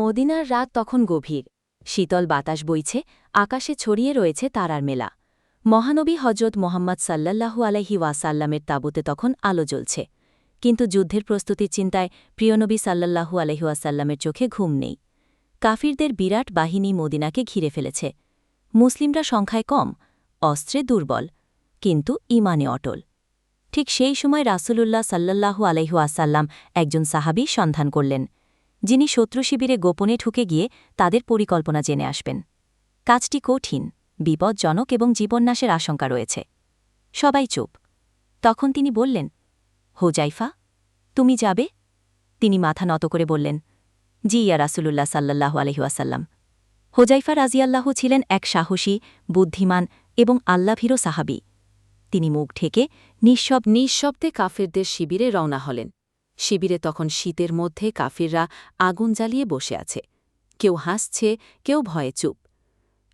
মদিনার রাত তখন গভীর। শীতল বাতাস বইছে, আকাশে ছড়িয়ে রয়েছে তারার মেলা। মহানবী হজরত মোহাম্মদ সাল্লাল্লাহু আলহি ওয়াসাল্লামের তাঁবুতে তখন আলো জ্বলছে। কিন্তু যুদ্ধের প্রস্তুতির চিন্তায় প্রিয়নবী সাল্লাল্লাহু আলহি ওয়াসাল্লামের চোখে ঘুম নেই। কাফিরদের বিরাট বাহিনী মদিনাকে ঘিরে ফেলেছে। মুসলিমরা সংখ্যায় কম, অস্ত্রে দুর্বল, কিন্তু ইমানে অটল। ঠিক সেই সময় রাসূলুল্লাহ সাল্লাল্লাহু আলহু আসাল্লাম একজন সাহাবী সন্ধান করলেন। যিনি শত্রু শিবিরে গোপনে ঠুকে গিয়ে তাদের পরিকল্পনা জেনে আসবেন। কাজটি কঠিন, বিপজ্জনক এবং জীবন্যাসের আশঙ্কা রয়েছে। সবাই চুপ। তখন তিনি বললেন হোজাইফা তুমি যাবে? তিনি মাথা নত করে বললেন, জি ইয়া রাসূলুল্লাহ সাল্লাল্লাহু আলহিউসাল্লাম হোজাইফা রাজিয়াল্লাহু ছিলেন এক সাহসী, বুদ্ধিমান এবং আল্লাভীরও সাহাবি। তিনি মুখ ঢেকে নিঃশব নিঃশব্দে কাফেরদের শিবিরে রওনা হলেন। শিবিরে তখন শীতের মধ্যে কাফিররা আগুন জ্বালিয়ে বসে আছে। কেউ হাসছে, কেউ ভয়ে চুপ।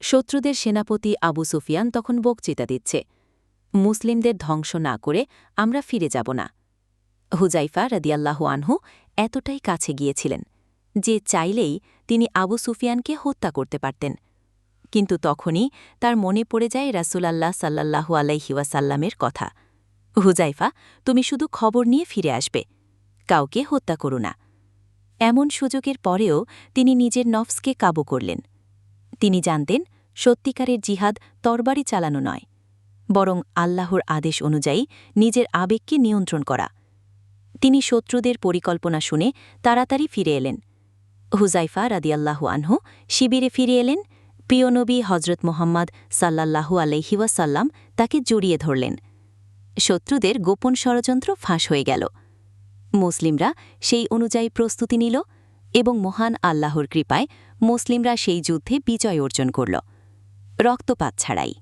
শত্রুদের সেনাপতি আবু সুফিয়ান তখন বক্তৃতা দিচ্ছে, মুসলিমদের ধ্বংস না করে আমরা ফিরে যাব না। হুজাইফা রাদিয়াল্লাহু আনহু এতটাই কাছে গিয়েছিলেন যে চাইলেই তিনি আবু সুফিয়ানকে হত্যা করতে পারতেন। কিন্তু তখনই তার মনে পড়ে যায় রাসুলাল্লাহ সাল্লাল্লাহু আলাইহিওয়াসাল্লামের কথা। হুজাইফা, তুমি শুধু খবর নিয়ে ফিরে আসবে কাউকে হত্যা করো না। এমন সুযোগের পরেও তিনি নিজের নফসকে কাবু করলেন। তিনি জানতেন, সত্যিকারের জিহাদ তরবারি চালানো নয়, বরং আল্লাহর আদেশ অনুযায়ী নিজের আবেগকে নিয়ন্ত্রণ করা। তিনি শত্রুদের পরিকল্পনা শুনে তাড়াতাড়ি ফিরে এলেন। হুজাইফা রাদিয়াল্লাহু আনহু শিবিরে ফিরে এলেন। প্রিয়নবী হজরত মোহাম্মদ সাল্লাল্লাহু আলহিওয়াসাল্লাম তাকে জড়িয়ে ধরলেন। শত্রুদের গোপন ষড়যন্ত্র ফাঁস হয়ে গেল। মুসলিমরা সেই অনুযায়ী প্রস্তুতি নিল এবং মহান আল্লাহর কৃপায় মুসলিমরা সেই যুদ্ধে বিজয় অর্জন করল। রক্তপাত ছাড়াই।